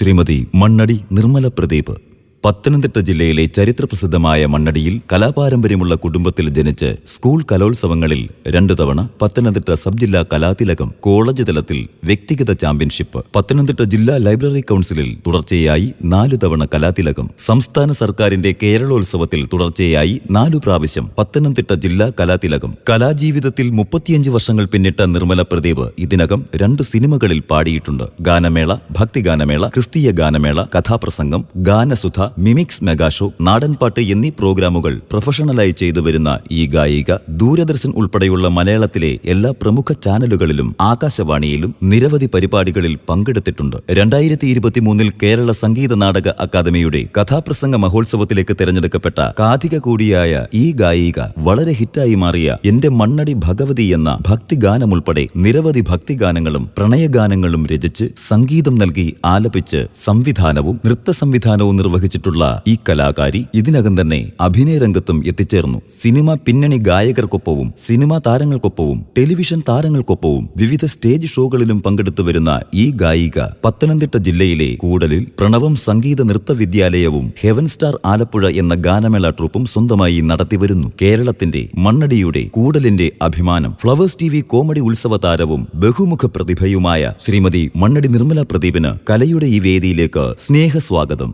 ശ്രീമതി മണ്ണടി നിർമ്മല പ്രദീപ്. പത്തനംതിട്ട ജില്ലയിലെ ചരിത്രപ്രസിദ്ധമായ മണ്ണടിയിൽ കലാപാരമ്പര്യമുള്ള കുടുംബത്തിൽ ജനിച്ച് സ്കൂൾ കലോത്സവങ്ങളിൽ രണ്ടു തവണ പത്തനംതിട്ട സബ് ജില്ലാ കലാതിലകം കോളേജ് തലത്തിൽ വ്യക്തിഗത ചാമ്പ്യൻഷിപ്പ്. പത്തനംതിട്ട ജില്ലാ ലൈബ്രറി കൗൺസിലിൽ തുടർച്ചയായി നാലു തവണ കലാതിലകം. സംസ്ഥാന സർക്കാരിന്റെ കേരളോത്സവത്തിൽ തുടർച്ചയായി നാലു പ്രാവശ്യം പത്തനംതിട്ട ജില്ലാ കലാതിലകം. കലാജീവിതത്തിൽ മുപ്പത്തിയഞ്ച് വർഷങ്ങൾ പിന്നിട്ട നിർമ്മല പ്രദീപ് ഇതിനകം രണ്ട് സിനിമകളിൽ പാടിയിട്ടുണ്ട്. ഗാനമേള ഭക്തിഗാനമേള ക്രിസ്തീയ ഗാനമേള കഥാപ്രസംഗം ഗാനസുധ മിമിക്സ് മെഗാഷോ നാടൻപാട്ട് എന്നീ പ്രോഗ്രാമുകൾ പ്രൊഫഷണലായി ചെയ്തു വരുന്ന ഈ ഗായിക ദൂരദർശൻ ഉൾപ്പെടെയുള്ള മലയാളത്തിലെ എല്ലാ പ്രമുഖ ചാനലുകളിലും ആകാശവാണിയിലും നിരവധി പരിപാടികളിൽ പങ്കെടുത്തിട്ടുണ്ട്. രണ്ടായിരത്തി ഇരുപത്തിമൂന്നിൽ കേരള സംഗീത നാടക അക്കാദമിയുടെ കഥാപ്രസംഗ മഹോത്സവത്തിലേക്ക് തിരഞ്ഞെടുക്കപ്പെട്ട കാതിക കൂടിയായ ഈ ഗായിക വളരെ ഹിറ്റായി മാറിയ എന്റെ മണ്ണടി ഭഗവതി എന്ന ഭക്തിഗാനമുൾപ്പെടെ നിരവധി ഭക്തിഗാനങ്ങളും പ്രണയഗാനങ്ങളും രചിച്ച് സംഗീതം നൽകി ആലപിച്ച് സംവിധാനവും നൃത്ത സംവിധാനവും നിർവഹിച്ചിട്ടുള്ള ഈ കലാകാരി ഇതിനകം തന്നെ അഭിനയ രംഗത്തും എത്തിച്ചേർന്നു. സിനിമ പിന്നണി ഗായകർക്കൊപ്പവും സിനിമാ താരങ്ങൾക്കൊപ്പവും ടെലിവിഷൻ താരങ്ങൾക്കൊപ്പവും വിവിധ സ്റ്റേജ് ഷോകളിലും പങ്കെടുത്തു വരുന്ന ഈ ഗായിക പത്തനംതിട്ട ജില്ലയിലെ കൂടലിൽ പ്രണവം സംഗീത നൃത്ത വിദ്യാലയവും ഹെവൻ സ്റ്റാർ ആലപ്പുഴ എന്ന ഗാനമേള ട്രൂപ്പും സ്വന്തമായി നടത്തിവരുന്നു കേരളത്തിന്റെ മണ്ണടിയുടെ കൂടലിന്റെ അഭിമാനം ഫ്ലവേഴ്സ് ടി വി കോമഡി ഉത്സവ താരവും ബഹുമുഖ പ്രതിഭയുമായ ശ്രീമതി മണ്ണടി നിർമ്മല പ്രദീപിന് കലയുടെ ഈ വേദിയിലേക്ക് സ്നേഹസ്വാഗതം.